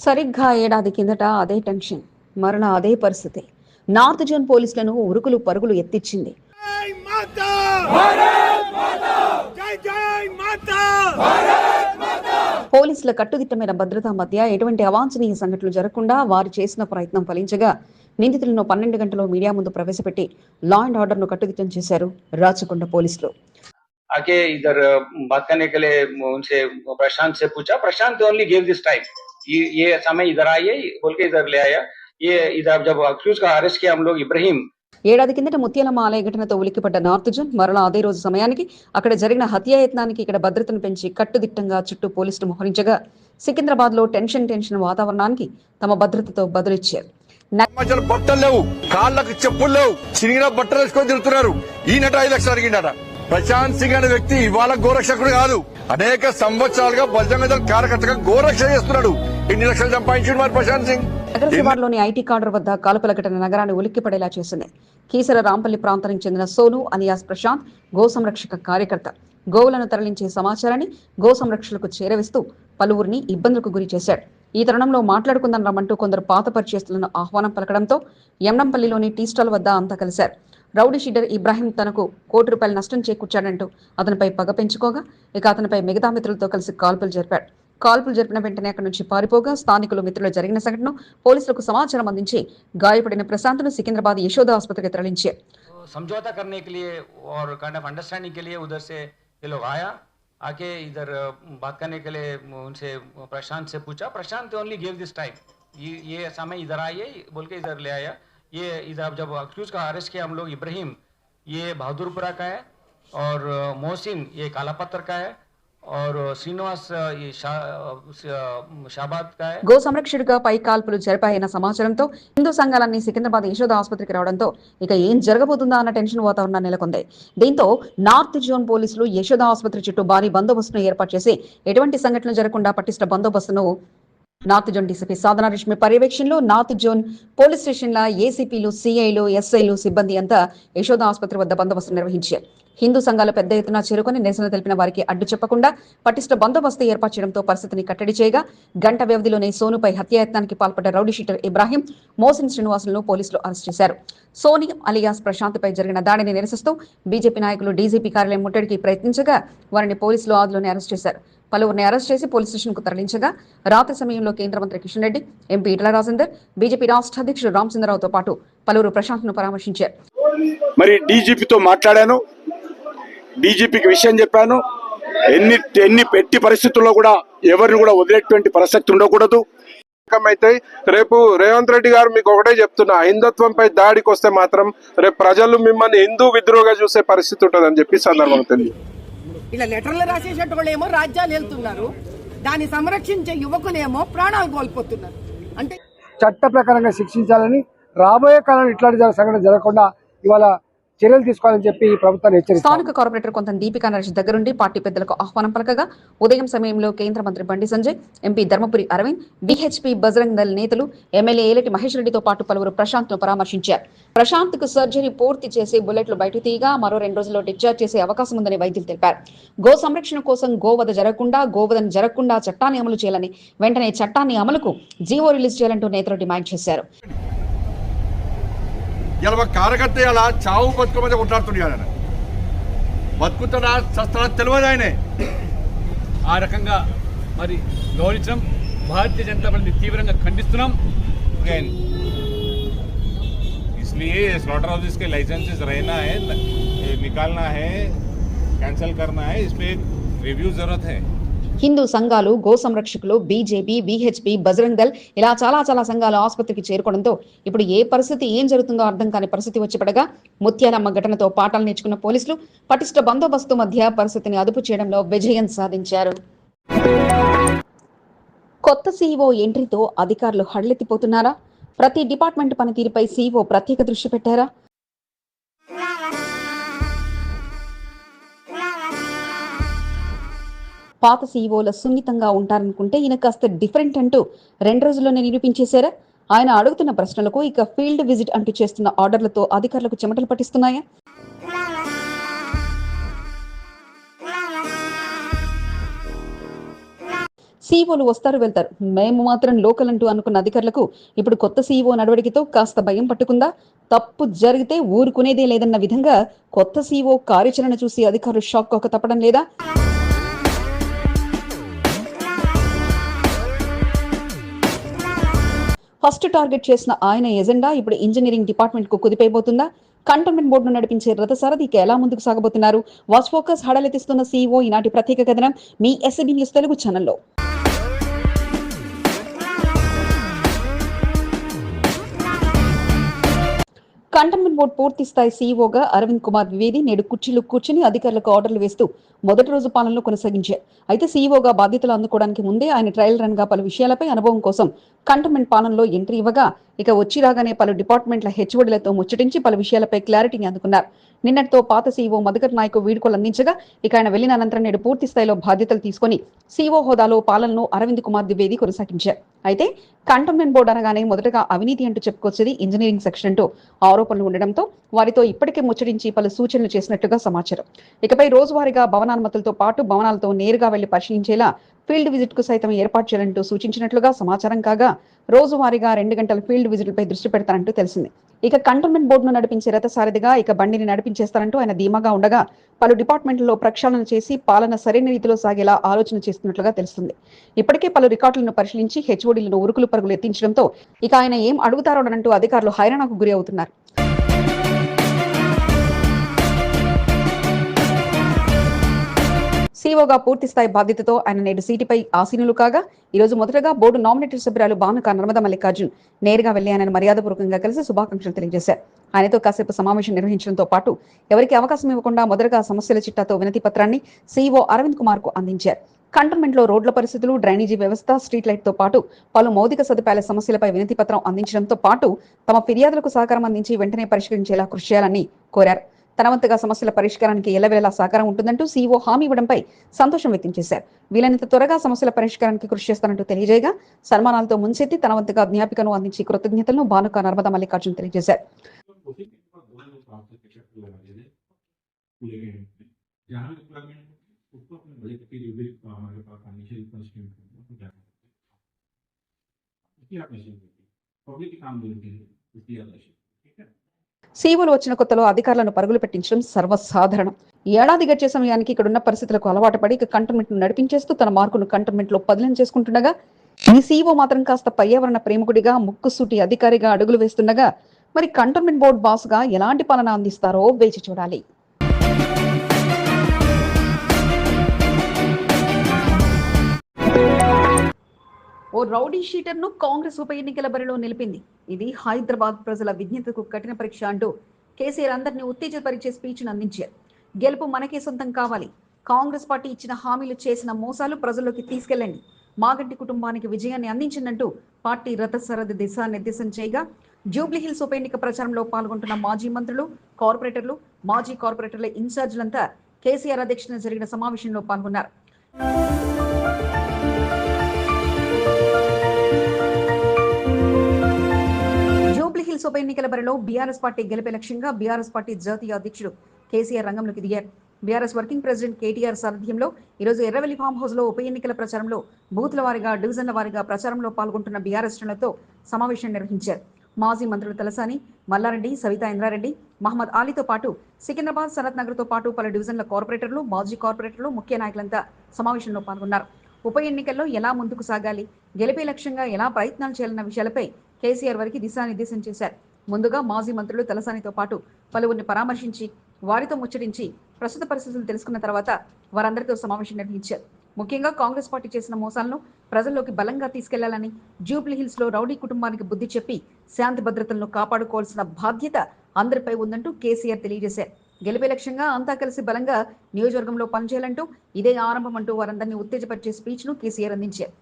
సరిగ్గా ఏడాది కిందట అదే టెన్షన్ మరలా అదే పరిస్థితి నార్త్ జోన్ పోలీసులను ఉరుకులు పరుగులు ఎత్తిచ్చింది జై మాతా భారత్ మాతా జై జై మాతా పోలీసుల కట్టుదిట్టమైన భద్రతా మధ్య ఎటువంటి అవాంఛనీయ సంఘటనలు జరగకుండా వారు చేసిన ప్రయత్నం ఫలించగా నిందితులను పన్నెండు గంటల మీడియా ముందు ప్రవేశపెట్టి లా అండ్ ఆర్డర్ ను కట్టుదిట్టం చేశారు రాచకొండ పోలీసులు आके इधर अ, बात करने के लिए उनसे प्रशांत से पूछा Prashant only give this time ये ये समय इधर आइए बोल के इधर ले आया ये इधर जब अक्यूज का अरेस्ट किया हम लोग इब्राहिम ఏడాది కిందట ముత్యాలమ్మ ఆలయ ఘటనతో ఉలిక్కిపడ్డ నార్త్ జోన్ మరలా అదే రోజు సమయానికి అక్కడ జరిగిన హత్యాయత్నానికి ఇక్కడ భద్రతను పెంచి కట్టుదిట్టంగా చుట్టూ పోలీసులు మోహరించగా సికింద్రాబాద్ లో టెన్షన్ టెన్షన్ వాతావరణానికి తమ భద్రతతో బదులిచ్చారు న- మధ్యలో బట్టలు లేవు కాళ్ళకు చెప్పులు లేవు చిరిగిన బట్టలు వేసుకొని తిరుగుతున్నారు ఈయనట ఐదు లక్షలు అడిగిండట ప్రశాంత్ సింగ్ అనే వ్యక్తి ఇవాళ గోరక్షకుడు కాదు అనేక సంవత్సరాలుగా బజరంగ దళ కార్యకర్తగా గోరక్ష చేస్తున్నాడు ఎన్ని లక్షలు సంపాదించాడు మరి ప్రశాంత్ సింగ్? నగర శివార్లోని ఐటీ కార్డర్ వద్ద కాల్పుల ఘటన నగరాన్ని ఉలిక్కిపడేలా చేసింది. కీసర రాంపల్లి ప్రాంతానికి చెందిన సోను అలియాస్ ప్రశాంత్ గో సంరక్షక కార్యకర్త. గోవులను తరలించే సమాచారాన్ని గో సంరక్షకులకు చేరవేస్తూ పలువురిని ఇబ్బందులకు గురి చేశాడు. ఈ తరుణంలో మాట్లాడుకుందాం రమ్మంటూ కొందరు పాత పరిచయస్తులను ఆహ్వానం పలకడంతో యమనంపల్లిలోని టీ స్టాల్ వద్ద అంతా కలిశారు. రౌడీ షీడర్ ఇబ్రాహిం తనకు కోటి రూపాయల నష్టం చేకూర్చాడంటూ అతనిపై పగ పెంచుకోగా ఇక అతనిపై మిగతా మిత్రులతో కలిసి కాల్పులు జరిపాడు. కాల్పులు జరిపిన వెంటనే అక్కడి నుంచి పారిపోగా స్థానికులు మిత్రులు జరిగిన సంఘటన పోలీసులకు సమాచారం అందించి గాయపడిన ప్రశాంత్ను సికింద్రాబాద్ యశోద ఆసుపత్రికి తరలించారు तो समझौता करने के लिए और काइंड ऑफ अंडरस्टैंडिंग के लिए उधर से ये लोग आया आके इधर अ, बात करने के लिए उनसे प्रशांत से पूछा Prashant only give this time ये ये समय इधर आइए बोल के इधर ले आया ये इधर जब अक्यूज का अरेस्ट किया हम लोग इब्राहिम ये बहादुरपुरा का है और अ, मोहसिन ये काला पत्थर का है और గో సంరక్షకుడిగా పై కాల్పులు జరిపాయన సమాచారంతో హిందూ సంఘాలన్నీ సికింద్రాబాద్ యశోద ఆసుపత్రికి రావడంతో ఇక ఏం జరగబోతుందా అన్న టెన్షన్ వాతావరణం నెలకొంది. దీంతో నార్త్ జోన్ పోలీసులు యశోద ఆసుపత్రి చుట్టూ భారీ బందోబస్తును ఏర్పాటు చేసి ఎటువంటి సంఘటనలు జరగకుండా పటిష్ట బందోబస్తును north zone DCP Sadhana Rashmi పర్యవేక్షణలో నార్త్ జోన్ పోలీస్ స్టేషన్ల ఏసీపీలు సిఐలు ఎస్ఐలు సిబ్బంది అంతా యశోద ఆసుపత్రి వద్ద బందోబస్తు నిర్వహించారు. హిందూ సంఘాలు పెద్ద ఎత్తున చేరుకొని నిరసన తెలిపిన వారికి అడ్డు చెప్పకుండా పటిష్ట బందోబస్తు ఏర్పాటు చేయడంతో పరిస్థితిని కట్టడి చేయగా గంట వ్యవధిలోనే సోనుపై హత్యాయత్నానికి పాల్పడ్డ రౌడీ షీటర్ ఇబ్రాహీం మోసిన్ శ్రీనివాసులను పోలీసులు అరెస్ట్ చేశారు. సోని అలియాస్ ప్రశాంత్పై జరిగిన దాడిని నిరసిస్తూ బీజేపీ నాయకులు డీజీపీ కార్యాలయం ముట్టడికి ప్రయత్నించగా వారిని పోలీసులు ఆదులోనే అరెస్ట్ చేశారు. పలువురిని అరెస్ట్ చేసి పోలీస్ స్టేషన్కు తరలించగా రాత్రి సమయంలో కేంద్ర మంత్రి కిషన్ రెడ్డి ఎంపీ ఇట్ల రాజేందర్ బీజేపీ రాష్ట్ర అధ్యక్షుడు రామచంద్రరావుతో పాటు పలువురు ప్రశాంత్ను పరామర్శించారు. మరి డీజీపీతో మాట్లాడాను. డీజీపీకి విషయం చెప్పాను. ఎన్ని ఎన్ని ఎట్టి పరిస్థితుల్లో కూడా ఎవరిని కూడా వదిలేటువంటి పరిస్థితి ఉండకూడదు. అయితే రేపు రేవంత్ రెడ్డి గారు మీకు ఒకటే చెప్తున్నా హిందుత్వంపై దాడికి వస్తే మాత్రం రేపు ప్రజలు మిమ్మల్ని హిందూ విద్రోహగా చూసే పరిస్థితి ఉంటుందని చెప్పి సందర్భంగా తెలియదు ఇలా లెటర్లు రాసేసేటోళ్ళేమో రాజ్యాలు వెళ్తున్నారు. దాన్ని సంరక్షించే యువకులేమో ప్రాణాలు కోల్పోతున్నారు. అంటే చట్ట ప్రకారంగా శిక్షించాలని రాబోయే కాలంలో ఇట్లాంటి సంఘటన జరగకుండా ఇవాళ చర్యలు తీసుకోవాలని చెప్పి ప్రభుత్వాన్ని హెచ్చరిస్తాను స్థానిక కార్పొరేటర్ కొంత దీపికా నరేష్ దగ్గరుండి పార్టీ పెద్దలకు ఆహ్వానం పలకగా ఉదయం సమయంలో కేంద్ర మంత్రి బండి సంజయ్ ఎంపీ ధర్మపురి అరవింద్ బీహెచ్పీ బజరంగ్ దళ నేతలు ఎమ్మెల్యే ఏలటి మహేష్ రెడ్డితో పాటు పలువురు ప్రశాంత్ను పరామర్శించారు. ప్రశాంత్కు సర్జరీ పూర్తి చేసి బుల్లెట్లు బయట తీయగా మరో రెండు రోజుల్లో డిశ్చార్జ్ చేసే అవకాశం ఉందని వైద్యులు తెలిపారు. గో సంరక్షణ కోసం గోవధ జరగకుండా గోవధను జరగకుండా చట్టాన్ని అమలు చేయాలని వెంటనే చట్టాన్ని అమలుకు జీవో రిలీజ్ చేయాలంటూ నేతలు డిమాండ్ చేశారు. ఇలా ఒక కార్యకర్త ఇలా చావు బతుకు మధ్య కొట్లాడుతున్నాడు ఆయన బతుకుతాడా చస్తాడా తెలియదు ఆయనే ఆ రకంగా మరి గౌరవించడం భారతీయ జనతా పార్టీ తీవ్రంగా ఖండిస్తున్నాం अगेन इसलिए स्लॉटर हाउसेस के लाइसेंसेस रहना है ये निकालना है कैंसिल करना है इस पे एक रिव्यू जरूरत है హిందూ సంఘాలు గో సంరక్షకులు బీజేపీ బీహెచ్పీ బజరంగ్ దల్ ఇలా చాలా చాలా సంఘాలు ఆసుపత్రికి చేరుకోవడంతో ఇప్పుడు ఏ పరిస్థితి ఏం జరుగుతుందో అర్థం కాని పరిస్థితి వచ్చి పడగా ముత్యాలమ్మ ఘటనతో పాఠాలు నేర్చుకున్న పోలీసులు పటిష్ట బందోబస్తు మధ్య పరిస్థితిని అదుపు చేయడంలో విజయం సాధించారు. కొత్త సీఈఓ ఎంట్రీతో అధికారులు హడలెత్తిపోతున్నారా? ప్రతి డిపార్ట్మెంట్ పనితీరుపై సీఈఓ ప్రత్యేక దృష్టి పెట్టారా? పాత సీఈఓల సున్నితంగా ఉంటారనుకుంటే ఈయన కాస్త డిఫరెంట్ అంటూ రెండు రోజుల్లోనే నిరూపించేశారా. ఆయన అడుగుతున్న ప్రశ్నలకు ఇక ఫీల్డ్ విజిట్ అంటూ చేస్తున్న ఆర్డర్లతో అధికారులకు చెమటలు పట్టిస్తున్నాయా? సీఈఓలు వస్తారు వెళ్తారు. మేము మాత్రం లోకల్ అంటూ అనుకున్న అధికారులకు ఇప్పుడు కొత్త సీఈఓ నడవడికతో కాస్త భయం పట్టుకుందా? తప్పు జరిగితే ఊరుకునేదే లేదన్న విధంగా కొత్త సీఈఓ కార్యాచరణ చూసి అధికారులు షాక్ ఒక తప్పడం లేదా? ఫస్ట్ టార్గెట్ చేసిన ఆయన ఎజెండా ఇప్పుడు ఇంజనీరింగ్ డిపార్ట్మెంట్కు కుదిపోయిపోతుందా కంటోన్మెంట్ బోర్డును నడిపించే రథసారథి ఇక ఎలా ముందుకు సాగబోతున్నారు? వాచ్ ఫోకస్ హడలెత్తిస్తున్న సీఈఓ ఈనాటి ప్రత్యేక కథనం మీ ఎస్ఎబి న్యూస్ తెలుగు ఛానల్లో. కంటోన్మెంట్ బోర్డు పూర్తి స్థాయి సీఈఓగా అరవింద్ కుమార్ ద్వివేది నేడు కుర్చీలు కూర్చుని అధికారులకు ఆర్డర్లు వేస్తూ మొదటి రోజు పాలనలో కొనసాగించారు. అయితే సీఈఓగా బాధ్యతలు అందుకోవడానికి ముందే ఆయన ట్రయల్ రన్గా పలు విషయాలపై అనుభవం కోసం కంటోన్మెంట్ పాలనలో ఎంట్రీ ఇవ్వగా ఇక వచ్చి రాగానే పలు డిపార్ట్మెంట్ల హెచ్ఓడిలతో ముచ్చటించి పలు విషయాలపై క్లారిటీని అందుకున్నారు. నిన్నటితో పాత సీఈఓ మధుకర్ నాయక్ వీడుకోలు అందించగా ఇక ఆయన వెళ్ళిన అనంతరం నేడు పూర్తి స్థాయిలో బాధ్యతలు తీసుకొని సీఈఓ హోదాలో పాలనను అరవింద్ కుమార్ ద్వివేది కొనసాగించారు. అయితే కంటోన్మెంట్ బోర్డు అనగానే మొదటగా అవినీతి అంటూ చెప్పుకొచ్చేది ఇంజనీరింగ్ సెక్షన్ అంటూ ఆరోపణలు ఉండడంతో వారితో ఇప్పటికే ముచ్చటించి పలు సూచనలు చేసినట్లుగా సమాచారం. ఇకపై రోజువారీగా భవనానుమతులతో పాటు భవనాలతో నేరుగా వెళ్ళి పరిశీలించేలా ఫీల్డ్ విజిట్కు సైతం ఏర్పాటు చేయాలంటూ సూచించినట్లుగా సమాచారం కాగా రోజువారీగా రెండు గంటల ఫీల్డ్ విజిట్లపై దృష్టి పెడతారంటూ తెలిసింది. ఇక కంటోన్మెంట్ బోర్డును నడిపించే రథసారథిగా ఇక బండిని నడిపించేస్తారంటూ ఆయన ధీమాగా ఉండగా పలు డిపార్ట్మెంట్లలో ప్రక్షాళన చేసి పాలన సరైన రీతిలో సాగేలా ఆలోచన చేస్తున్నట్లుగా తెలుస్తుంది. ఇప్పటికే పలు రికార్డులను పరిశీలించి హెచ్ఓడీలను ఉరుకులు పరుగులు ఎత్తించడంతో ఇక ఆయన ఏం అడుగుతారోనంటూ అధికారులు హైరాణకు గురి అవుతున్నారు. సీఓగా పూర్తి స్థాయి బాధ్యతతో ఆయన నేడు సీటుపై ఆసీనులు కాగా ఈ రోజు మొదటగా బోర్డు నామినేటెడ్ సభ్యురాలు భానుక నర్మద మల్లికార్జున్ నేరుగా వెళ్ళి ఆయనను మర్యాదపూర్వకంగా కలిసి శుభాకాంక్షలు తెలియజేశారు. ఆయనతో కాసేపు సమావేశం నిర్వహించడంతో పాటు ఎవరికి అవకాశం ఇవ్వకుండా మొదటగా సమస్యల చిట్టాతో వినతి పత్రాన్ని సీఈఓ అరవింద్ కుమార్కు అందించారు. కంటోన్మెంట్లో రోడ్ల పరిస్థితులు డ్రైనేజీ వ్యవస్థ స్ట్రీట్ లైట్తో పాటు పలు మౌలిక సదుపాయాల సమస్యలపై వినతి పత్రం అందించడంతో పాటు తమ ఫిర్యాదులకు సహకారం అందించి వెంటనే పరిష్కరించేలా కృషి చేయాలని కోరారు. తన వంతుగా సమస్యల పరిష్కారానికి ఎల్లవేళలా సహకారం ఉంటుందంటూ సీఈఓ హామీ ఇవ్వడంపై సంతోషం వ్యక్తం చేశారు వీలైనంత త్వరగా సమస్యల పరిష్కారానికి కృషి చేస్తానంటూ తెలియజేయగా సన్మానాలతో ముంచెత్తి తన వంతుగా జ్ఞాపికను అందించి కృతజ్ఞతలను భానుక నర్మద మల్లికార్జున్ తెలియజేశారు जहाँ रिक्वायरमेंट उसको अपने बजट के लिए भी हमारे पास फाइनेंशियल कंस्ट्रेंट उसकी आप मैसेज देती पब्लिक काम देती है సీఓలు వచ్చిన కొత్తలో అధికారులను పరుగులు పెట్టించడం సర్వసాధారణం. ఏడాది గడిచే సమయానికి ఇక్కడున్న పరిస్థితులకు అలవాటు పడి కంటోన్మెంట్ను నడిపించేస్తూ తన మార్కును కంటోన్మెంట్లో పదిలం చేసుకుంటుండగా ఈ సీఓ మాత్రం కాస్త పర్యావరణ ప్రేమికుడిగా ముక్కుసూటి అధికారిగా అడుగులు వేస్తుండగా మరి కంటోన్మెంట్ బోర్డు బాస్గా ఎలాంటి పాలన అందిస్తారో వేచి చూడాలి. ఓ రౌడీ షీటర్ను కాంగ్రెస్ ఉప ఎన్నికల బరిలో నిలిపింది. ఇది హైదరాబాద్ ప్రజల విజ్ఞతకు కఠిన పరీక్ష అంటూ కేసీఆర్ అందరినీ ఉత్తేజపరిచే స్పీచ్ అందించారు. గెలుపు మనకే సొంతం కావాలి. కాంగ్రెస్ పార్టీ ఇచ్చిన హామీలు చేసిన మోసాలు ప్రజల్లోకి తీసుకెళ్ళండి మాగంటి కుటుంబానికి విజయాన్ని అందించిందంటూ పార్టీ రథసరథ దిశానిర్దేశం చేయగా జూబ్లీహిల్స్ ఉప ఎన్నిక ప్రచారంలో పాల్గొంటున్న మాజీ మంత్రులు కార్పొరేటర్లు మాజీ కార్పొరేటర్ల ఇన్ఛార్జీలంతా కేసీఆర్ అధ్యక్షతన జరిగిన సమావేశంలో పాల్గొన్నారు. జూబ్లీ హిల్స్ ఉప ఎన్నికల బరిలో బీఆర్ఎస్ పార్టీ గెలిపే లక్ష్యంగా బీఆర్ఎస్ పార్టీ జాతీయ అధ్యక్షుడు కేసీఆర్ రంగంలోకి దిగారు. బీఆర్ఎస్ వర్కింగ్ ప్రెసిడెంట్ కేటీఆర్ సారథ్యంలో ఈరోజు ఎర్రవెల్లి ఫామ్ హౌస్లో ఉప ఎన్నికల ప్రచారంలో బూత్ల వారీగా డివిజన్ల వారీగా ప్రచారంలో పాల్గొంటున్న బీఆర్ఎస్ శ్రేణులతో సమావేశం నిర్వహించారు. మాజీ మంత్రులు తలసాని మల్లారెడ్డి సవితా ఇంద్రారెడ్డి మహమ్మద్ అలీతో పాటు సికింద్రాబాద్ సనత్ నగర్తో పాటు పలు డివిజన్ల కార్పొరేటర్లు మాజీ కార్పొరేటర్లు ముఖ్య నాయకులంతా సమావేశంలో పాల్గొన్నారు. ఉప ఎన్నికల్లో ఎలా ముందుకు సాగాలి గెలిపే లక్ష్యంగా ఎలా ప్రయత్నాలు చేయాలన్న విషయాలపై కేసీఆర్ వారికి దిశానిర్దేశం చేశారు. ముందుగా మాజీ మంత్రులు తలసానితో పాటు పలువురిని పరామర్శించి వారితో ముచ్చటించి ప్రస్తుత పరిస్థితులు తెలుసుకున్న తర్వాత వారందరితో సమావేశం నిర్వహించారు. ముఖ్యంగా కాంగ్రెస్ పార్టీ చేసిన మోసాలను ప్రజల్లోకి బలంగా తీసుకెళ్ళాలని జూబ్లీ హిల్స్లో రౌడీ కుటుంబానికి బుద్ధి చెప్పి శాంతి భద్రతలను కాపాడుకోవాల్సిన బాధ్యత అందరిపై ఉందంటూ కేసీఆర్ తెలియజేశారు. గెలిపే లక్ష్యంగా అంతా కలిసి బలంగా నియోజకవర్గంలో పనిచేయాలంటూ ఇదే ఆరంభం అంటూ వారందరినీ ఉత్తేజపరిచే స్పీచ్ను కేసీఆర్ అందించారు.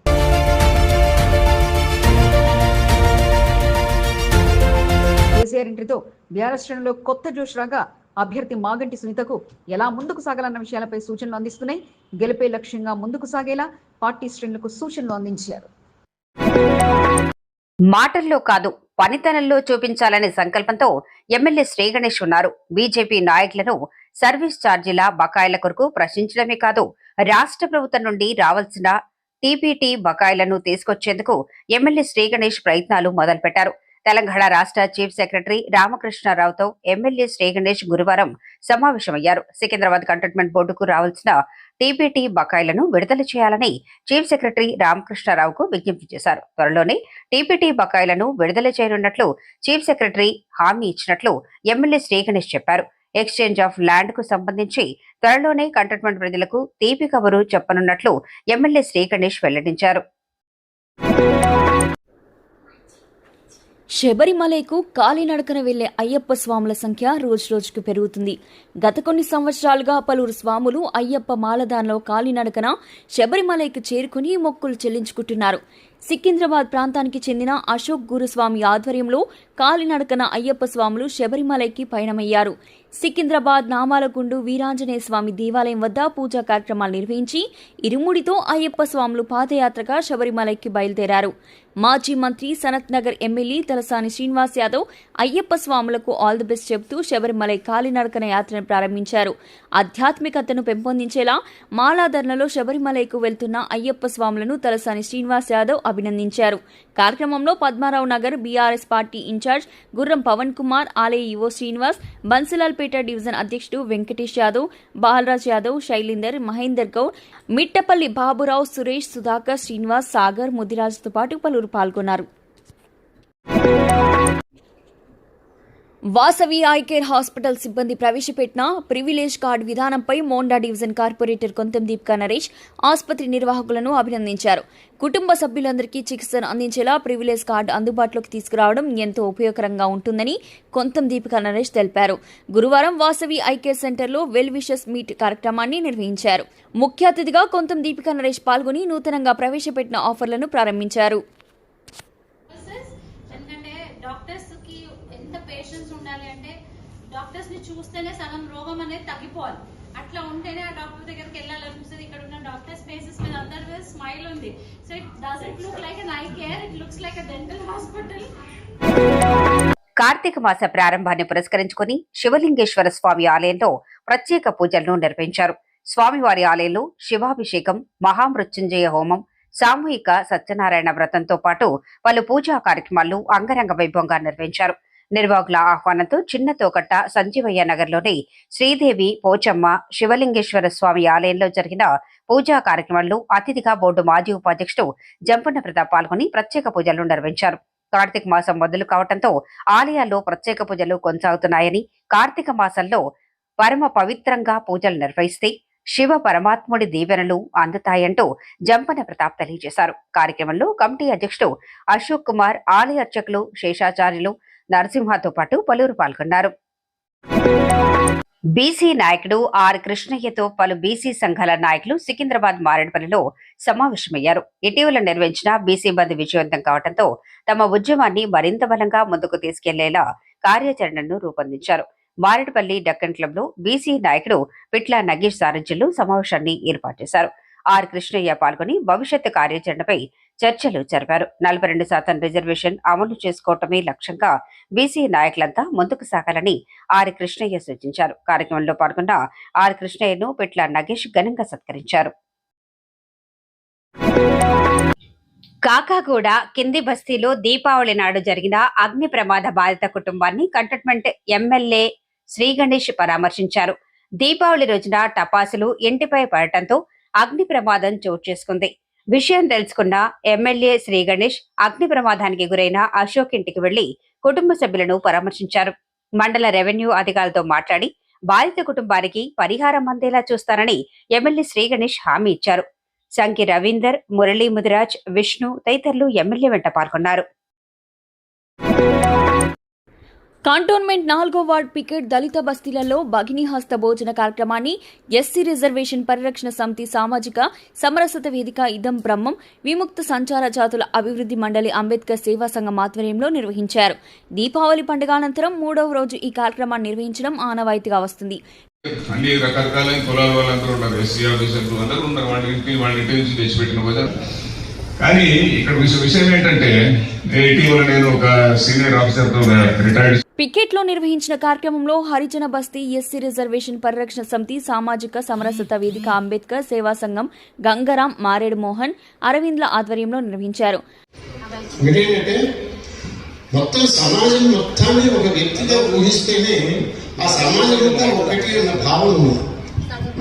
కేసీఆర్ ఎంట్రీతో బీఆర్ఎస్ శ్రేణులో కొత్త జోష్ రాగా అభ్యర్థి మాగంటి సునీతకు ఎలా ముందుకు సాగాలన్న విషయాలపై సూచనలు అందిస్తున్నాయి. గెలిపే లక్ష్యంగా ముందుకు సాగేలా పార్టీ శ్రేణులకు సూచనలు అందించారు. మాటల్లో కాదు పనితనంలో చూపించాలనే సంకల్పంతో ఎమ్మెల్యే శ్రీగణేష్ ఉన్నారు. బీజేపీ నాయకులను సర్వీస్ ఛార్జీల బకాయిల కొరకు ప్రశ్నించడమే కాదు రాష్ట్ర ప్రభుత్వం నుండి రావాల్సిన టీపీటీ బకాయిలను తీసుకొచ్చేందుకు ఎమ్మెల్యే శ్రీగణేష్ ప్రయత్నాలు మొదలుపెట్టారు. తెలంగాణ రాష్ట్ర చీఫ్ సెక్రటరీ రామకృష్ణారావుతో ఎమ్మెల్యే శ్రీ గణేష్ గురువారం సమావేశమయ్యారు. సికింద్రాబాద్ కంటోన్మెంట్ బోర్డుకు రావాల్సిన టీబీటీ బకాయిలను విడుదల చేయాలని చీఫ్ సెక్రటరీ రామకృష్ణారావుకు విజ్ఞప్తి చేశారు. త్వరలోనే టీపీటీ బకాయిలను విడుదల చేయనున్నట్లు చీఫ్ సెక్రటరీ హామీ ఇచ్చినట్లు ఎమ్మెల్యే శ్రీ గణేష్ చెప్పారు. ఎక్స్చేంజ్ ఆఫ్ ల్యాండ్కు సంబంధించి త్వరలోనే కంటోన్మెంట్ ప్రజలకు తీపి కబురు చెప్పనున్నట్లు ఎమ్మెల్యే శ్రీ గణేష్ వెల్లడించారు. శబరిమలకు కాలినడకన వెళ్ళే అయ్యప్ప స్వాముల సంఖ్య రోజురోజుకు పెరుగుతుంది. గత కొన్ని సంవత్సరాలుగా పలువురు స్వాములు అయ్యప్ప మాలదాన్లో కాలినడకన శబరిమలైకి చేరుకుని మొక్కులు చెల్లించుకుంటున్నారు. సికింద్రాబాద్ ప్రాంతానికి చెందిన అశోక్ గురుస్వామి ఆధ్వర్యంలో కాలినడకన అయ్యప్ప స్వాములు శబరిమలైకి పయనమయ్యారు. సికింద్రాబాద్ నామాలగుండు వీరాంజనేయ స్వామి దేవాలయం వద్ద పూజా కార్యక్రమాలు నిర్వహించి ఇరుముడితో అయ్యప్ప స్వాములు పాదయాత్రగా శబరిమలైకి బయలుదేరారు. మాజీ మంత్రి సనత్ నగర్ ఎమ్మెల్యే తలసాని శ్రీనివాస్ యాదవ్ అయ్యప్ప స్వాములకు ఆల్ ది బెస్ట్ చెబుతూ శబరిమలై కాలినడకన యాత్రను ప్రారంభించారు. ఆధ్యాత్మికతను పెంపొందించేలా మాలాధరణలో శబరిమలైకు వెళ్తున్న అయ్యప్ప స్వాములను తలసాని శ్రీనివాస్ యాదవ్ అభినందించారు. కార్యక్రమంలో Padmarao Nagar BRS party incharge Gurram Pavan Kumar ఆలయ ఈవో శ్రీనివాస్ బన్సిలాల్పేట డివిజన్ అధ్యక్షుడు వెంకటేష్ యాదవ్ బాలరాజ్ యాదవ్ శైలీందర్ మహేందర్ గౌడ్ మిట్టపల్లి బాబురావు సురేష్ సుధాకర్ శ్రీనివాస్ సాగర్ ముదిరాజుతో పాటు పలువురు పాల్గొన్నారు. వాసవి ఐ కేర్ హాస్పిటల్ సిబ్బంది ప్రవేశపెట్టిన ప్రివిలేజ్ కార్డు విధానంపై మోండా డివిజన్ కార్పొరేటర్ కొంతం దీపికా నరేష్ ఆసుపత్రి నిర్వాహకులను అభినందించారు. కుటుంబ సభ్యులందరికీ చికిత్సను అందించేలా ప్రివిలేజ్ కార్డు అందుబాటులోకి తీసుకురావడం ఎంతో ఉపయోగకరంగా ఉంటుందని కొంతం దీపికా నరేష్ తెలిపారు. గురువారం వాసవి ఐ కేర్ సెంటర్లో వెల్ విషస్ మీట్ కార్యక్రమాన్ని నిర్వహించారు. ముఖ్య అతిథిగా కొంతం దీపికా నరేష్ పాల్గొని నూతనంగా ప్రవేశపెట్టిన ఆఫర్లను ప్రారంభించారు ఎందుకంటే డాక్టర్స్కి ఎంత పేషెన్స్ అంటే డాక్టర్స్ని చూస్తేనే సగం రోగం అనేది తగ్గిపోవాలి. అట్లా ఉంటేనే ఆ డాక్టర్ దగ్గరికి వెళ్ళాలనిపిస్తుంది. ఇక్కడ ఉన్న డాక్టర్స్ ఫేసెస్ మీద అందరి స్మైల్ ఉంది. So it doesn't look like an eye care it looks like a dental hospital Karthika Masa ప్రారంభాన్ని పురస్కరించుకుని శివలింగేశ్వర స్వామి ఆలయంలో ప్రత్యేక పూజలను నిర్వహించారు. స్వామివారి ఆలయంలో శివాభిషేకం మహామృత్యుంజయ హోమం సామూహిక సత్యనారాయణ వ్రతంతో పాటు పలు పూజా కార్యక్రమాలు అంగరంగ వైభవంగా నిర్వహించారు. నిర్వాహకుల ఆహ్వానంతో చిన్న తోకట్ట సంజీవయ్య నగర్లోని శ్రీదేవి పోచమ్మ శివలింగేశ్వర స్వామి ఆలయంలో జరిగిన పూజా కార్యక్రమంలో అతిథిగా బోర్డు మాజీ ఉపాధ్యక్షుడు జంపన్న ప్రతాప్ పాల్గొని ప్రత్యేక పూజలు నిర్వహించారు. కార్తీక మాసం మొదలు కావడంతో ఆలయాల్లో ప్రత్యేక పూజలు కొనసాగుతున్నాయని కార్తీక మాసంలో పరమ పవిత్రంగా పూజలు నిర్వహిస్తే శివ పరమాత్ముడి దీవెనలు అందుతాయంటూ జంపన ప్రతాప్ తెలియజేశారు. కార్యక్రమంలో కమిటీ అధ్యక్షుడు అశోక్ కుమార్ ఆలయ అర్చకులు శేషాచార్యులు నరసింహతో పాటు పలువురు పాల్గొన్నారు. బీసీ నాయకుడు ఆర్ కృష్ణయ్యతో పలు బీసీ సంఘాల నాయకులు సికింద్రాబాద్ మారేడుపల్లిలో సమావేశమయ్యారు. ఇటీవల నిర్వహించిన బీసీ బంద్ విజయవంతం కావడంతో తమ ఉద్యమాన్ని మరింత బలంగా ముందుకు తీసుకెళ్ళేలా కార్యాచరణను రూపొందించారు. మారేడుపల్లి డక్కన్ క్లబ్లో బీసీ నాయకుడు పిట్ల నగేష్ సారథ్యంలో సమావేశాన్ని ఏర్పాటు చేశారు. ఆర్ కృష్ణయ్య పాల్గొని భవిష్యత్ కార్యాచరణపై చర్చలు జరిపారు. నలభై రెండు శాతం రిజర్వేషన్ అమలు చేసుకోవటమే లక్ష్యంగా బీసీ నాయకులంతా ముందుకు సాగాలని ఆర్. కృష్ణయ్య సూచించారు. కార్యక్రమంలో పాల్గొన్న ఆర్. కృష్ణయ్యను పిట్ల నగేష్ ఘనంగా సత్కరించారు. కాకాగూడ కింది బస్తీలో దీపావళి నాడు జరిగిన అగ్ని ప్రమాద బాధిత కుటుంబాన్ని కంటోన్మెంట్ ఎమ్మెల్యే శ్రీగణేష్ పరామర్శించారు. దీపావళి రోజున టపాసులు ఇంటిపై పడటంతో అగ్ని ప్రమాదం చోటు చేసుకుంది. విషయం తెలుసుకున్న ఎమ్మెల్యే శ్రీ గణేష్ అగ్ని ప్రమాదానికి గురైన అశోక్ ఇంటికి వెళ్ళి కుటుంబ సభ్యులను పరామర్శించారు. మండల రెవెన్యూ అధికారులతో మాట్లాడి బాధిత కుటుంబానికి పరిహారం అందేలా చూస్తారని ఎమ్మెల్యే శ్రీ గణేష్ హామీ ఇచ్చారు. సంకి రవీందర్ మురళీ ముదిరాజ్ విష్ణు తదితరులు ఎమ్మెల్యే వెంట పాల్గొన్నారు. కాంటోన్మెంట్ నాలుగో వార్డ్ పికెట్ దళిత బస్తీలలో భగిని హస్త భోజన కార్యక్రమాన్ని ఎస్సీ రిజర్వేషన్ పరిరక్షణ సమితి సామాజిక సమరసత వేదిక ఇదం బ్రహ్మం విముక్త సంచార జాతుల అభివృద్ధి మండలి అంబేద్కర్ సేవా సంఘం ఆధ్వర్యంలో నిర్వహించారు. దీపావళి పండుగ అనంతరం మూడవ రోజు ఈ కార్యక్రమాన్ని నిర్వహించడం ఆనవాయితీగా వస్తుంది. అన్ని రకరకాలైన కులాల వాళ్ళందరూ ఉన్నారు. ఎస్సీ ఆఫీసర్లు అందరూ ఉన్నారు. వాళ్ళ ఇంటి వాళ్ళ ఇంటి నుంచి తెచ్చిపెట్టిన భోజనం కానీ ఇక్కడ విష- విషయం ఏంటంటే ఇటీవల నేను ఒక సీనియర్ ఆఫీసర్తో రిటైర్డ్ పికెట్లో నిర్వహించిన కార్యక్రమంలో హరిజన బస్తీ ఎస్సీ రిజర్వేషన్ పరిరక్షణ సమితి సామాజిక సమరసత వేదిక అంబేద్కర్ సేవా సంఘం గంగరాం మారేడు మోహన్ అరవింద్ల ఆధ్వర్యంలో నిర్వహించారు. మొత్తం సమాజం మొత్తాన్ని ఒక వ్యక్తిగా ఊహిస్తేనే ఆ సమాజం అంతా ఒకటి అన్న భావన ఉంది.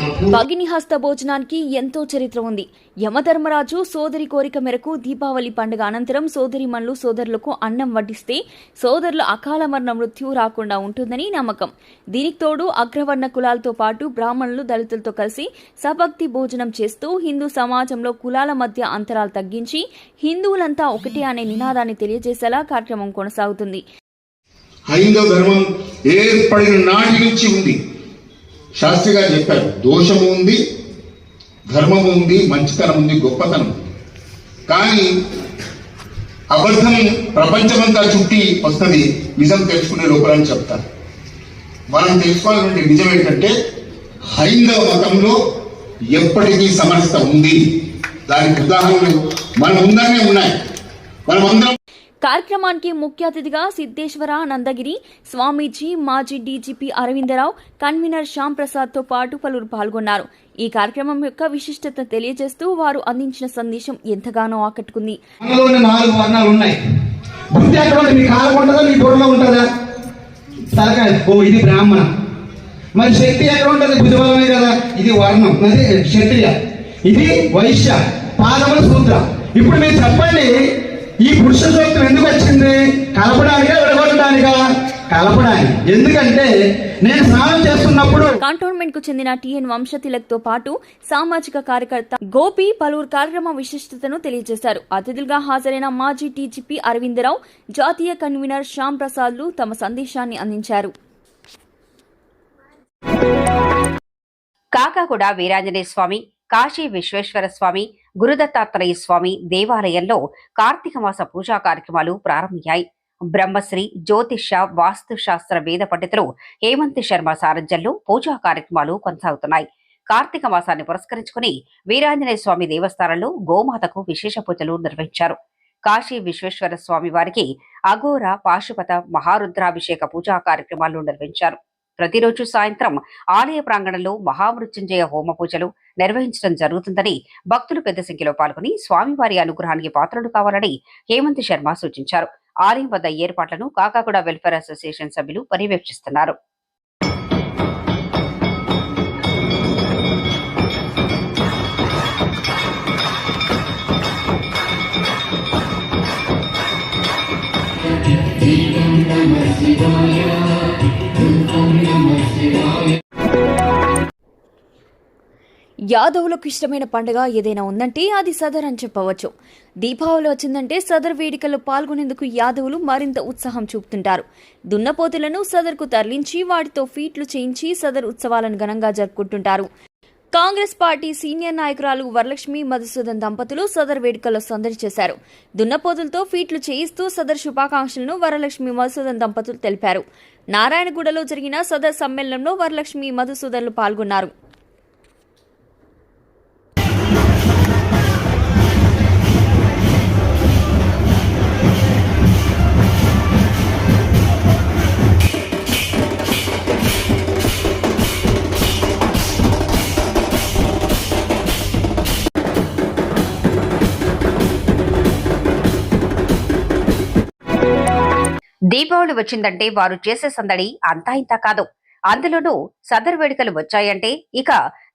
భగిని హస్త భోజనానికి ఎంతో చరిత్ర ఉంది. యమధర్మరాజు సోదరి కోరిక మేరకు దీపావళి పండుగ అనంతరం సోదరిమణులు సోదరులకు అన్నం వడ్డిస్తే సోదరుల అకాల మరణ మృత్యు రాకుండా ఉంటుందని నమ్మకం. దీనికి తోడు అగ్రవర్ణ కులాలతో పాటు బ్రాహ్మణులు దళితులతో కలిసి సభక్తి భోజనం చేస్తూ హిందూ సమాజంలో కులాల మధ్య అంతరాలు తగ్గించి హిందువులంతా ఒకటే అనే నినాదాన్ని తెలియజేసేలా కార్యక్రమం కొనసాగుతుంది. హైందవ ధర్మం ఏర్పడిన నాటి నుంచి ఉంది. శాస్త్రి గారు చెప్పారు దోషము ఉంది ధర్మము ఉంది మంచితనం ఉంది గొప్పతనం ఉంది. కానీ అబద్ధం ప్రపంచమంతా చుట్టి వస్తుంది నిజం తెలుసుకునే లోపలని చెప్తారు. మనం తెలుసుకోవాలంటే నిజం ఏంటంటే హైందవ మతంలో ఎప్పటికీ సమరసత ఉంది. దానికి ఉదాహరణలు మన ముందరనే ఉన్నాయి. మనం అందరం కార్యక్రమానికి ముఖ్య అతిథిగా సిద్ధేశ్వర నందగిరి స్వామీజీ మాజీ డీజీపీ అరవిందరావు కన్వీనర్ శ్యామ్ ప్రసాద్తో పాటు పలువురు పాల్గొన్నారు. ఈ కార్యక్రమం యొక్క విశిష్టత తెలియజేస్తూ వారు అందించిన సందేశం ఎంతగానో ఆకట్టుకుంది. ఇది బ్రాహ్మణ. మరి శక్తి ఎక్కడ ఉంటుంది? బుధబలమే కదా. ఇది వర్ణం. అది క్షత్రియ. ఇది వైశ్య. పాదముల శూద్ర ఇప్పుడు మీరు చెప్పండి ఈ పురుష సూక్తం ఎందుకు వచ్చింది? కలపడానికా విడగొట్టడానికా? కలపడానికి ఎందుకంటే నేను స్నానం చేస్తున్నప్పుడు కంటోన్మెంట్కు చెందిన టిఎన్ వంశతిలక్తో పాటు సామాజిక కార్యకర్త గోపి పలువురు కార్యక్రమ విశిష్టతను తెలియజేశారు. అతిథులుగా హాజరైన మాజీ టీజీపీ అరవిందరావు జాతీయ కన్వీనర్ శ్యామ్ ప్రసాద్లు తమ సందేశాన్ని అందించారు. కాకాగూడ వీరాంజనేయ స్వామి కాశీ విశ్వేశ్వర స్వామి గురుదత్తాత్రేయ స్వామి దేవాలయంలో కార్తీక మాస పూజా కార్యక్రమాలు ప్రారంభమయ్యాయి. బ్రహ్మశ్రీ జ్యోతిష వాస్తుశాస్త్ర వేద పండితులు హేమంత్ శర్మ సారథ్యంలో పూజా కార్యక్రమాలు కొనసాగుతున్నాయి. కార్తీక మాసాన్ని పురస్కరించుకుని వీరాంజనేయ స్వామి దేవస్థానంలో గోమాతకు విశేష పూజలు నిర్వహించారు. కాశీ విశ్వేశ్వర స్వామి వారికి అఘోర పాశుపత మహారుద్రాభిషేక పూజా కార్యక్రమాలు నిర్వహించారు. ప్రతిరోజు సాయంత్రం ఆలయ ప్రాంగణంలో మహామృత్యుంజయ హోమ పూజలు నిర్వహించడం జరుగుతుందని భక్తులు పెద్ద సంఖ్యలో పాల్గొని స్వామివారి అనుగ్రహానికి పాత్రలు కావాలని హేమంత్ శర్మ సూచించారు. ఆలయం వద్ద ఏర్పాట్లను కాకాగూడ వెల్ఫేర్ అసోసియేషన్ సభ్యులు పర్యవేక్షిస్తున్నారు. యాదవులకు ఇష్టమైన పండుగ ఏదైనా ఉందంటే అది సదర్ అని చెప్పవచ్చు. దీపావళి వచ్చిందంటే సదర్ వేడుకల్లో పాల్గొనేందుకు యాదవులు మరింత ఉత్సాహం చూపుతుంటారు. దున్నపోతులను సదర్కు తరలించి వాటితో ఫీట్లు చేయించి సదర్ ఉత్సవాలను ఘనంగా జరుపుకుంటుంటారు. కాంగ్రెస్ పార్టీ సీనియర్ నాయకురాలు వరలక్ష్మి మధుసూదన్ దంపతులు సదర్ వేడుకల్లో సందడి చేశారు. దున్నపోతులతో ఫీట్లు చేయిస్తూ సదర్ శుభాకాంక్షలను వరలక్ష్మి మధుసూదన్ దంపతులు తెలిపారు. నారాయణగూడలో జరిగిన సదర్ సమ్మేళనంలో వరలక్ష్మి మధుసూదన్లు పాల్గొన్నారు. దీపావళి వచ్చిందంటే వారు చేసే సందడి అంతా ఇంత కాదు. అందులోనూ సదర్ వేడుకలు వచ్చాయంటే ఇక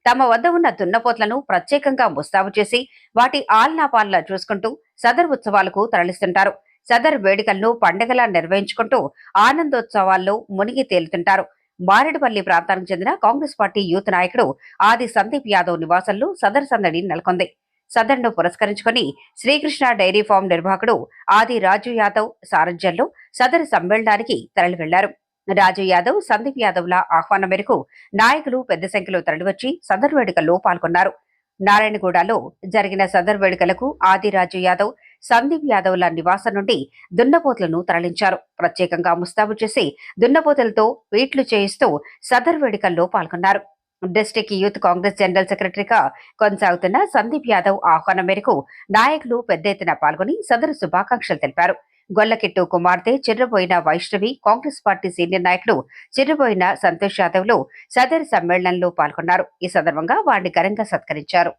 తమ వద్ద ఉన్న దున్నపోట్లను ప్రత్యేకంగా ముస్తాబు చేసి వాటి ఆల్నాపాల్లా చూసుకుంటూ సదర్ ఉత్సవాలకు తరలిస్తుంటారు. సదర్ వేడుకలను పండగలా నిర్వహించుకుంటూ ఆనందోత్సవాల్లో మునిగి తేలుతుంటారు. మారేడుపల్లి ప్రాంతానికి చెందిన కాంగ్రెస్ పార్టీ యూత్ నాయకుడు ఆది సందీప్ యాదవ్ నివాసంలో సదర్ సందడి నెలకొంది. సదన్ను పురస్కరించుకొని శ్రీకృష్ణ డైరీ ఫామ్ నిర్వాహకుడు ఆది రాజు యాదవ్ సారథ్యంలో సదరు సమ్మేళనానికి తరలి వెళ్ళారు రాజు యాదవ్ సందీప్ యాదవ్ల ఆహ్వానం మేరకు నాయకులు పెద్ద సంఖ్యలో తరలివచ్చి సదరు వేడుకల్లో పాల్గొన్నారు. నారాయణగూడలో జరిగిన సదర్ వేడుకలకు ఆది రాజు యాదవ్ సందీప్ యాదవ్ల నివాసం నుండి దున్నపోతులను తరలించారు. ప్రత్యేకంగా ముస్తాబు చేసి దున్నపోతులతో వీట్లు చేయిస్తూ సదర్ వేడుకల్లో పాల్గొన్నారు. డిస్టిక్ యూత్ కాంగ్రెస్ జనరల్ సెక్రటరీగా కొనసాగుతున్న సందీప్ యాదవ్ ఆహ్వానం మేరకు నాయకులు పెద్ద ఎత్తున పాల్గొని సదరు శుభాకాంక్షలు తెలిపారు. గొల్లకిట్టు కుమార్తె చిర్రబోయిన వైష్ణవి కాంగ్రెస్ పార్టీ సీనియర్ నాయకులు చిర్రబోయిన సంతోష్ యాదవ్లు సదరు సమ్మేళనంలో పాల్గొన్నారు. ఈ సందర్భంగా వారిని ఘనంగా సత్కరించారు.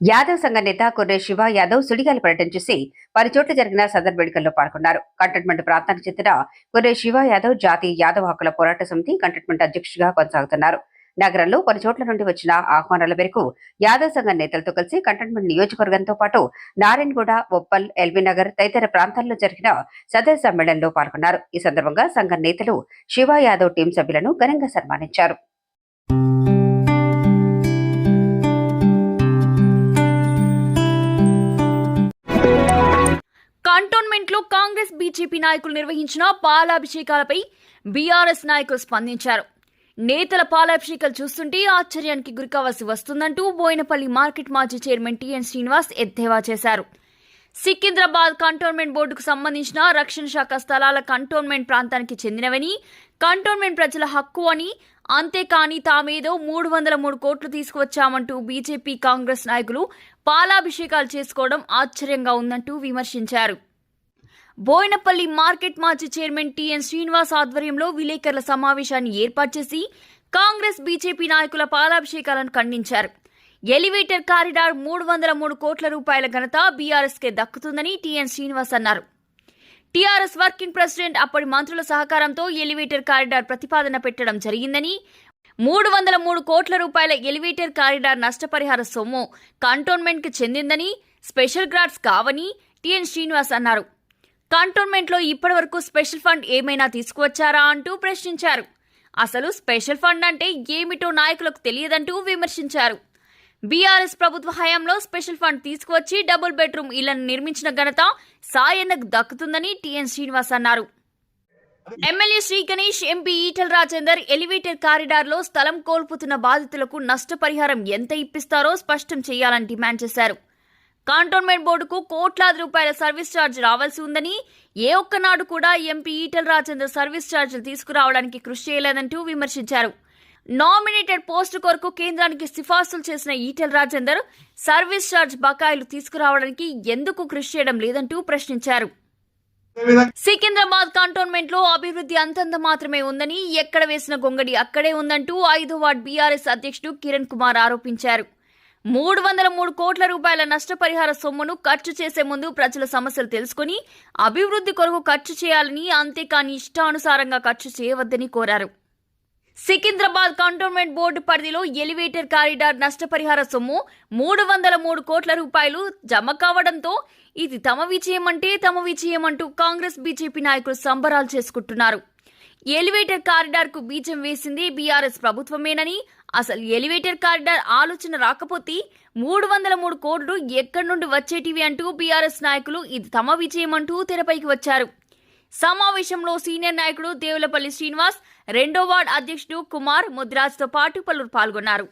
యాదవ్ సంఘ నేత కొర్రే శివ యాదవ్ సుడిగాలి పర్యటన చూసి పలు చోట్ల జరిగిన సదర్ వేడుకల్లో పాల్గొన్నారు. కంటోన్మెంట్ ప్రాంతానికి చెందిన కొర్రే శివ యాదవ్ జాతీయ యాదవ్ హక్కుల పోరాట సమితి కంటోన్మెంట్ అధ్యక్షుడిగా కొనసాగుతున్నారు. నగరంలో పలు చోట్ల నుండి వచ్చిన ఆహ్వానాల మేరకు యాదవ్ సంఘ నేతలతో కలిసి కంటోన్మెంట్ నియోజకవర్గంతో పాటు నారాయణగూడ ఒప్పల్ ఎల్బీ నగర్ తదితర ప్రాంతాల్లో జరిగిన సదర్ సమ్మేళనంలో పాల్గొన్నారు. ఈ సందర్భంగా సంఘ నేతలు శివ యాదవ్ టీం సభ్యులను ఘనంగా సన్మానించారు. కంటోన్మెంట్లో కాంగ్రెస్ బీజేపీ నాయకులు నిర్వహించిన పాలాభిషేకాలపై బీఆర్ఎస్ నాయకులు స్పందించారు. నేతల పాలాభిషేకాలు చూస్తుంటే ఆశ్చర్యానికి గురికావాల్సి వస్తుందంటూ బోయినపల్లి మార్కెట్ మాజీ చైర్మన్ టిఎన్ శ్రీనివాస్ ఎద్దేవా చేశారు. సికింద్రాబాద్ కంటోన్మెంట్ బోర్డుకు సంబంధించిన రక్షణ శాఖ స్థలాల కంటోన్మెంట్ ప్రాంతానికి చెందినవని కంటోన్మెంట్ ప్రజల హక్కు అని అంతేకాని తామేదో మూడు వందల మూడు కోట్లు తీసుకువచ్చామంటూ బీజేపీ కాంగ్రెస్ నాయకులు పాలాభిషేకాలు చేసుకోవడం ఆశ్చర్యంగా ఉందంటూ విమర్శించారు. బోయినపల్లి మార్కెట్ మాజీ చైర్మన్ టిఎన్ శ్రీనివాస్ ఆధ్వర్యంలో విలేకరుల సమావేశాన్ని ఏర్పాటు చేసి కాంగ్రెస్ బీజేపీ నాయకుల పాలాభిషేకాలను ఖండించారు. ఎలివేటర్ కారిడార్ మూడు వందల మూడు కోట్ల రూపాయల ఘనత బీఆర్ఎస్కే దక్కుతుందని టిఎన్ శ్రీనివాస్ అన్నారు. టీఆర్ఎస్ వర్కింగ్ ప్రెసిడెంట్ అప్పటి మంత్రుల సహకారంతో ఎలివేటర్ కారిడార్ ప్రతిపాదన పెట్టడం జరిగిందని మూడు వందల మూడు కోట్ల రూపాయల ఎలివేటర్ కారిడార్ నష్టపరిహార సొమ్ము కంటోన్మెంట్కి చెందిందని స్పెషల్ గ్రాడ్స్ కావని టిఎన్ శ్రీనివాస్ అన్నారు. కంటోన్మెంట్లో ఇప్పటివరకు స్పెషల్ ఫండ్ ఏమైనా తీసుకువచ్చారా అంటూ ప్రశ్నించారు. అసలు స్పెషల్ ఫండ్ అంటే ఏమిటో నాయకులకు తెలియదంటూ విమర్శించారు. బీఆర్ఎస్ ప్రభుత్వ హయాంలో స్పెషల్ ఫండ్ తీసుకువచ్చి డబుల్ బెడ్రూమ్ ఇళ్ళను నిర్మించిన ఘనత సాయన్నకు దక్కుతుందని టిఎన్ శ్రీనివాస్ అన్నారు. MLA Sri Ganesh MP Etela Rajender elevator కారిడార్లో స్థలం కోల్పోతున్న బాధితులకు నష్టపరిహారం ఎంత ఇప్పిస్తారో స్పష్టం చేయాలని డిమాండ్ చేశారు. కంటోన్మెంట్ బోర్డుకు కోట్లాది రూపాయల సర్వీస్ ఛార్జ్ రావాల్సి ఉందని ఏ ఒక్కనాడు కూడా ఎంపీ ఈటల్ రాజేందర్ సర్వీస్ ఛార్జీలు తీసుకురావడానికి కృషి చేయలేదంటూ విమర్శించారు. నామినేటెడ్ పోస్టు కొరకు కేంద్రానికి సిఫార్సులు చేసిన ఈటెల్ రాజేందర్ సర్వీస్ ఛార్జ్ బకాయిలు తీసుకురావడానికి ఎందుకు కృషి చేయడం లేదంటూ ప్రశ్నించారు. సికింద్రాబాద్ కంటోన్మెంట్లో అభివృద్ధి అంతంత మాత్రమే ఉందని ఎక్కడ వేసిన గొంగడి అక్కడే ఉందంటూ ఐదో వార్డ్ బీఆర్ఎస్ అధ్యక్షుడు కిరణ్ కుమార్ ఆరోపించారు. మూడు వందల మూడు కోట్ల రూపాయల నష్టపరిహార సొమ్మును ఖర్చు చేసే ముందు ప్రజల సమస్యలు తెలుసుకుని అభివృద్ధి కొరకు ఖర్చు చేయాలని అంతేకాని ఇష్టానుసారంగా ఖర్చు చేయవద్దని కోరారు. సికింద్రాబాద్ కంటోన్మెంట్ బోర్డు పరిధిలో ఎలివేటర్ కారిడార్ నష్టపరిహార సొమ్ము మూడు వందల మూడు కోట్ల రూపాయలు జమ కావడంతో ఇది తమ విజయం అంటే తమ విజయం అంటూ కాంగ్రెస్ బీజేపీ నాయకులు సంబరాలు చేసుకుంటున్నారు. ఎలివేటర్ కారిడార్కు బీజం వేసింది బీఆర్ఎస్ ప్రభుత్వమేనని అసలు ఎలివేటర్ కారిడార్ ఆలోచన రాకపోతే మూడు వందల మూడు కోట్లు ఎక్కడి నుండి వచ్చేటివి అంటూ బీఆర్ఎస్ నాయకులు ఇది తమ విజయం అంటూ తెరపైకి వచ్చారు. సమావేశంలో సీనియర్ నాయకుడు దేవులపల్లి శ్రీనివాస్ రెండో వార్డ్ అధ్యక్షుడు కుమార్ ముద్రాజ్తో పాటు పలువురు పాల్గొన్నారు.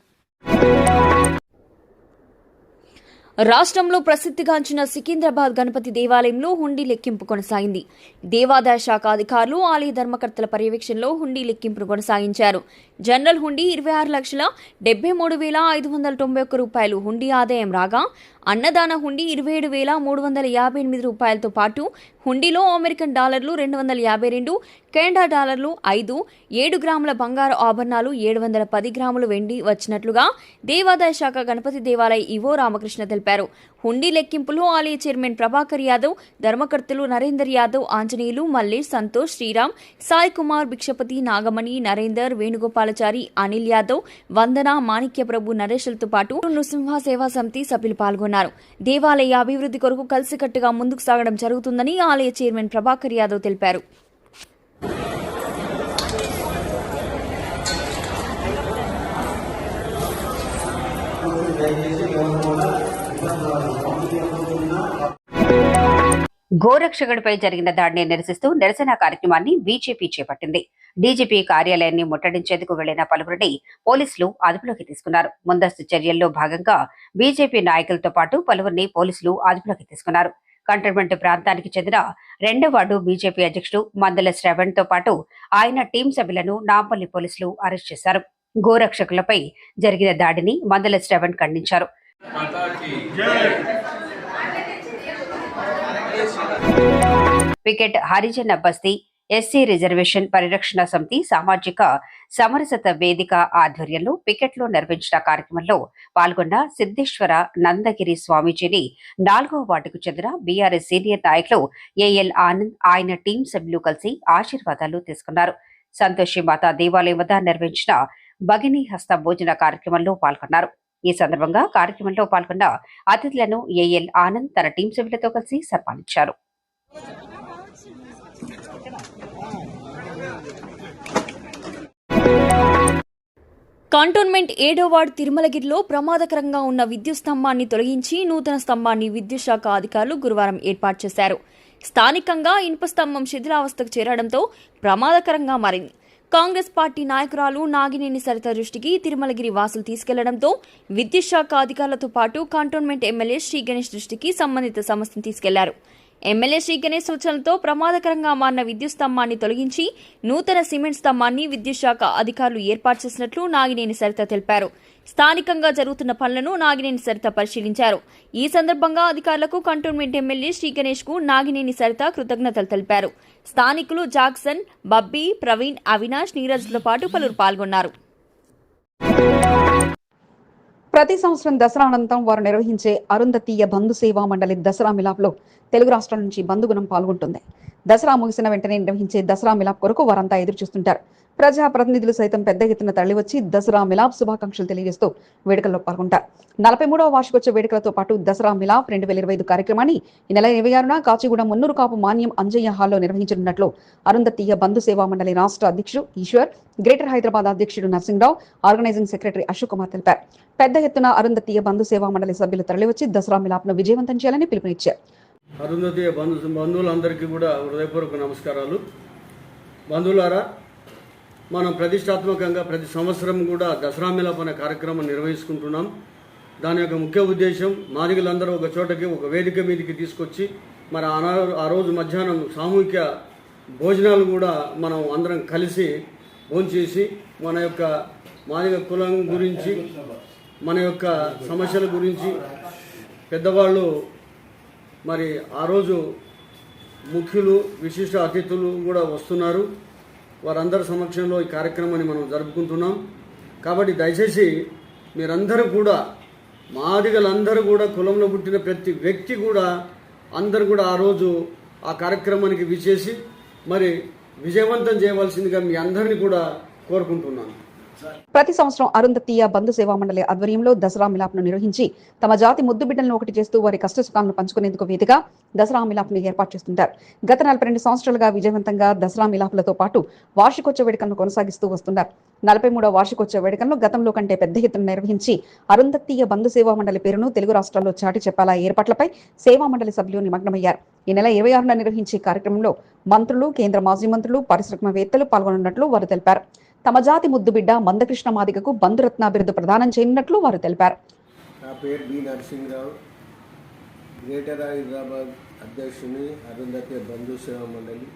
రాష్ట్రంలో ప్రసిద్ధిగాంచిన సికింద్రాబాద్ గణపతి దేవాలయంలో హుండీ లెక్కింపు కొనసాగింది. దేవాదాయ శాఖ అధికారులు ఆలయ ధర్మకర్తల పర్యవేక్షణలో హుండీ లెక్కింపును కొనసాగించారు. జనరల్ హుండీ ఇరవై ఆరు లక్షల డెబ్బై మూడు వేల ఐదు వందల తొంభై ఒక్క రూపాయలు హుండీ ఆదాయం రాగా అన్నదాన హుండీ ఇరవై ఏడు వేల మూడు వందల యాభై ఎనిమిది రూపాయలతో పాటు హుండీలో అమెరికన్ డాలర్లు రెండు వందల యాభై రెండు కెనడా డాలర్లు ఐదు ఏడు గ్రాముల బంగారు ఆభరణాలు ఏడు వందల పది గ్రాములు వెండి వచ్చినట్లుగా దేవాదాయ శాఖ గణపతి దేవాలయ ఇవో రామకృష్ణ తెలిపారు. హుండీ లెక్కింపులో ఆలయ చైర్మన్ ప్రభాకర్ యాదవ్ ధర్మకర్తలు నరేందర్ యాదవ్ ఆంజనేయులు మల్లేష్ సంతోష్ శ్రీరామ్ సాయి కుమార్ భిక్షపతి నాగమణి నరేందర్ వేణుగోపాలచారి అనిల్ యాదవ్ వందన మాణిక్య ప్రభు నరేష్లతో పాటు నృసింహ సేవా సమితి సభ్యులు పాల్గొన్నారు. దేవాలయ అభివృద్ధి కొరకు కలిసికట్టుగా ముందుకు సాగడం జరుగుతుందని ఆలయ చైర్మన్ ప్రభాకర్ యాదవ్ తెలిపారు. గోరక్షకుడిపై జరిగిన దాడిని నిరసిస్తూ నిరసన కార్యక్రమాన్ని బీజేపీ చేపట్టింది. డీజీపీ కార్యాలయాన్ని ముట్టడించేందుకు వెళ్ళిన పలువురిని పోలీసులు అదుపులోకి తీసుకున్నారు. ముందస్తు చర్యల్లో భాగంగా బీజేపీ నాయకులతో పాటు పలువురిని పోలీసులు అదుపులోకి తీసుకున్నారు. కంటోన్మెంట్ ప్రాంతానికి చెందిన రెండో వార్డు బీజేపీ అధ్యక్షుడు మందల శ్రవణ్తో పాటు ఆయన టీం సభ్యులను నాంపల్లి పోలీసులు అరెస్ట్ చేశారు. గోరక్షకులపై జరిగిన దాడిని మందల శ్రవణ్ ఖండించారు. పికెట్ హరిజన బస్తీ ఎస్సీ రిజర్వేషన్ పరిరక్షణ సమితి సామాజిక సమరసత వేదిక ఆధ్వర్యంలో పికెట్లో నిర్వహించిన కార్యక్రమంలో పాల్గొన్న సిద్ధేశ్వర నందగిరి స్వామీజీని నాలుగవ వార్డుకు చెందిన బీఆర్ఎస్ సీనియర్ నాయకులు ఏఎల్ ఆనంద్ ఆయన టీం సభ్యులు కలిసి ఆశీర్వాదాలు తీసుకున్నారు. సంతోషి మాత దేవాలయం వద్ద నిర్వహించిన భగిని హస్త భోజన కార్యక్రమంలో పాల్గొన్నారు. ఈ సందర్భంగా కార్యక్రమంలో పాల్గొన్న అతిథులను ఏఎల్ ఆనంద్ తన టీం సభ్యులతో కలిసి సన్మానించారు. కంటోన్మెంట్ ఏడో వార్డు తిరుమలగిరిలో ప్రమాదకరంగా ఉన్న విద్యుత్ స్తంభాన్ని తొలగించి నూతన స్తంభాన్ని విద్యుత్ శాఖ అధికారులు గురువారం ఏర్పాటు చేశారు. స్థానికంగా ఇనుప స్తంభం శిథిలావస్థకు చేరడంతో ప్రమాదకరంగా మారింది. కాంగ్రెస్ పార్టీ నాయకురాలు నాగినేని సరిత దృష్టికి తిరుమలగిరి వాసులు తీసుకెళ్ళడంతో విద్యుత్ శాఖ అధికారులతో పాటు కంటోన్మెంట్ ఎమ్మెల్యే శ్రీ గణేష్ దృష్టికి సంబంధిత సమస్యను తీసుకెళ్ళారు. ఎమ్మెల్యే శ్రీ గణేష్ సూచనలతో ప్రమాదకరంగా మారిన విద్యుత్ స్తంభాన్ని తొలగించి నూతన సిమెంట్ స్తంభాన్ని విద్యుత్ శాఖ అధికారులు ఏర్పాటు చేసినట్లు నాగినేని సరిత తెలిపారు. స్థానికంగా జరుగుతున్న పనులను నాగినేని సరిత పరిశీలించారు. ఈ సందర్భంగా అధికారులకు కంటోన్మెంట్ ఎమ్మెల్యే శ్రీ గణేష్కు నాగినేని సరిత కృతజ్ఞతలు తెలిపారు. స్థానికులు జాక్సన్ బబ్బీ ప్రవీణ్ అవినాష్ నీరజ్తో పాటు పలువురు పాల్గొన్నారు. ప్రతి సంవత్సరం దసరా అనంతరం వారు నిర్వహించే అరుంధతీయ బంధు సేవా మండలి దసరా మిలాప్లో తెలుగు రాష్ట్రాల నుంచి బంధుగుణం పాల్గొంటుంది. దసరా ముగిసిన వెంటనే నిర్వహించే దసరా మిలాప్ కొరకు వారంతా ఎదురు చూస్తుంటారు. ప్రజా ప్రతినిధులు సైతం పెద్ద ఎత్తున తరలివచ్చి దసరా మిలాప్ శుభాకాంక్షలు తెలియజేస్తూ వేడుకల్లో పాల్గొంటారు. నలభై మూడవ వార్షికోత్సవ వేడుకలతో పాటు దసరా మిలాప్ రెండు వేల ఇరవై ఐదు కార్యక్రమాన్ని ఈ నెల ఇరవై ఆరున కాచిగూడ మున్నూరు కాపు మాన్యం అంజయ్య హాల్లో నిర్వహించనున్నట్లు అరుంధతీయ బంధు సేవా మండలి రాష్ట్ర అధ్యక్షుడు ఈశ్వర్ గ్రేటర్ హైదరాబాద్ అధ్యక్షుడు నరసింహరావు ఆర్గనైజింగ్ సెక్రటరీ అశోక్ కుమార్ తెలిపారు. పెద్ద ఎత్తున అరుంధతీయ బంధు సేవా మండలి సభ్యులు తరలివచ్చి దసరా మిలాప్ను విజయవంతం చేయాలని పిలుపునిచ్చారు. అరుంధతీయ బంధు బంధువులందరికీ కూడా హృదయపూర్వక నమస్కారాలు. బంధువులారా మనం ప్రతిష్టాత్మకంగా ప్రతి సంవత్సరం కూడా దసరా మిలాప్ అనే కార్యక్రమం నిర్వహించుకుంటున్నాం దాని యొక్క ముఖ్య ఉద్దేశం మాదిగలందరూ ఒక చోటకి ఒక వేదిక మీదకి తీసుకొచ్చి మరి ఆ ఆ రోజు మధ్యాహ్నం సామూహిక భోజనాలు కూడా మనం అందరం కలిసి భోంచేసి మన యొక్క మాదిగ కులం గురించి మన యొక్క సమస్యల గురించి పెద్దవాళ్ళు మరి ఆ రోజు ముఖ్యులు విశిష్ట అతిథులు కూడా వస్తున్నారు. వారందరి సమక్షంలో ఈ కార్యక్రమాన్ని మనం జరుపుకుంటున్నాం. కాబట్టి దయచేసి మీరందరూ కూడా మాదిగలందరూ కూడా కులంలో పుట్టిన ప్రతి వ్యక్తి కూడా అందరూ కూడా ఆ రోజు ఆ కార్యక్రమానికి విచేసి మరి విజయవంతం చేయవలసిందిగా మీ అందరినీ కూడా కోరుకుంటున్నాను. ప్రతి సంవత్సరం అరుంధతీయ బంధు సేవా మండలి ఆధ్వర్యంలో దసరా మిలాప్ను నిర్వహించి తమ జాతి ముద్దు బిడ్డలను ఒకటి చేస్తూ వారి కష్ట సుఖాలను పంచుకునేందుకు వేదిగా దసరా మిలాప్ను ఏర్పాటు చేస్తుంటారు. గత నలభై రెండు సంవత్సరాలుగా విజయవంతంగా దసరా మిలాపులతో పాటు వార్షికోత్సవ వేడుకలను కొనసాగిస్తూ వస్తున్నారు నలభై మూడో వార్షికోత్సవ వేడుకలను గతంలో కంటే పెద్ద ఎత్తున నిర్వహించి అరుంధతీయ బంధు సేవా మండలి పేరును తెలుగు రాష్ట్రాల్లో చాటి చెప్పాలా ఏర్పాట్లపై సేవా మండలి సభ్యులు నిమగ్నమయ్యారు. ఈ నెల ఇరవై ఆరున నిర్వహించే కార్యక్రమంలో మంత్రులు కేంద్ర మాజీ మంత్రులు పారిశ్రామికవేత్తలు పాల్గొనున్నట్లు వారు తెలిపారు. తమ జాతి ముద్దు బిడ్డ మందకృష్ణ మాదిగకు బంధురత్న బిరుదు ప్రదానం చేయనున్నట్లు వారు తెలిపారు. నా పేరు బి నరసింహరావు. గ్రేటర్ హైదరాబాద్ అధ్యక్షుని అరుంధతి బంధు సేవా మండలి.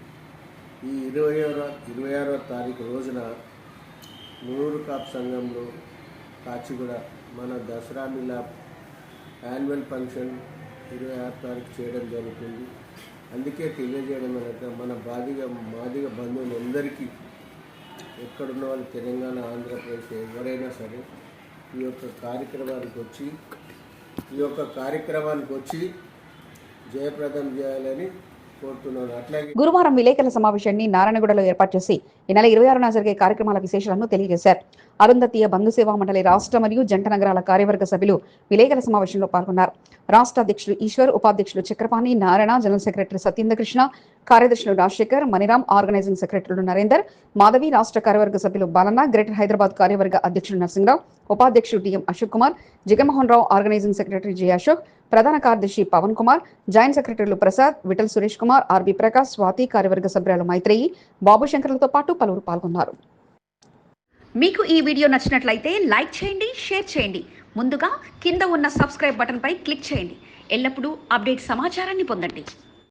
ఈ ఇరవై ఆరో ఇరవై ఆరో తారీఖు రోజున నూరు కాప్ సంఘంలో కాచిగూడ మన దసరా మిలాప్ యాన్యువల్ ఫంక్షన్ ఇరవై ఆరు తారీఖు చేయడం జరుగుతుంది. అందుకే తెలియజేయడం అనగా మన బాధిగా మాదిగ బంధువులందరికీ ఎక్కడున్న వాళ్ళు తెలంగాణ ఆంధ్రప్రదేశ్ ఎవరైనా సరే ఈ యొక్క కార్యక్రమానికి వచ్చి ఈ యొక్క కార్యక్రమానికి వచ్చి జయప్రదం చేయాలని గురువారం విలేకరుల సమావేశాన్ని నారాయణగూడలో ఏర్పాటు చేసి ఈ నెల ఇరవై ఆరున జరిగే కార్యక్రమాల విశేషాలను తెలియజేశారు. అరుంధతీయ బంధు సేవా మండలి రాష్ట్ర మరియు జంట నగరాల కార్యవర్గ సభ్యులు విలేకరుల సమావేశంలో పాల్గొన్నారు. రాష్ట్ర అధ్యక్షులు ఈశ్వర్ ఉపాధ్యక్షులు చక్రపాణి నారాయణ జనరల్ సెక్రటరీ సత్యేంద్ర కృష్ణ కార్యదర్శులు రాజశేఖర్ మణిరామ్ ఆర్గనైజింగ్ సెక్రటరీలు నరేందర్ మాధవి రాష్ట్ర కార్యవర్గ సభ్యులు బాలన్న గ్రేటర్ హైదరాబాద్ కార్యవర్గ అధ్యక్షులు నరసింహరావు ఉపాధ్యక్షుడు DM Ashok Kumar Jaganmohan Rao organising secretary J Ashok ప్రధాన కార్యదర్శి పవన్ కుమార్ జాయింట్ సెక్రటరీలు ప్రసాద్ విఠల్ సురేష్ కుమార్ ఆర్బి ప్రకాష్ స్వాతి కార్యవర్గ సభ్యురాలు మైత్రేయి బాబు శంకర్లతో పాటు పలువురు పాల్గొన్నారు. మీకు ఈ వీడియో నచ్చినట్లయితే లైక్ చేయండి షేర్ చేయండి. ముందుగా కింద ఉన్న సబ్స్క్రైబ్ బటన్పై క్లిక్ చేయండి. ఎల్లప్పుడూ అప్డేట్ సమాచారాన్ని పొందండి.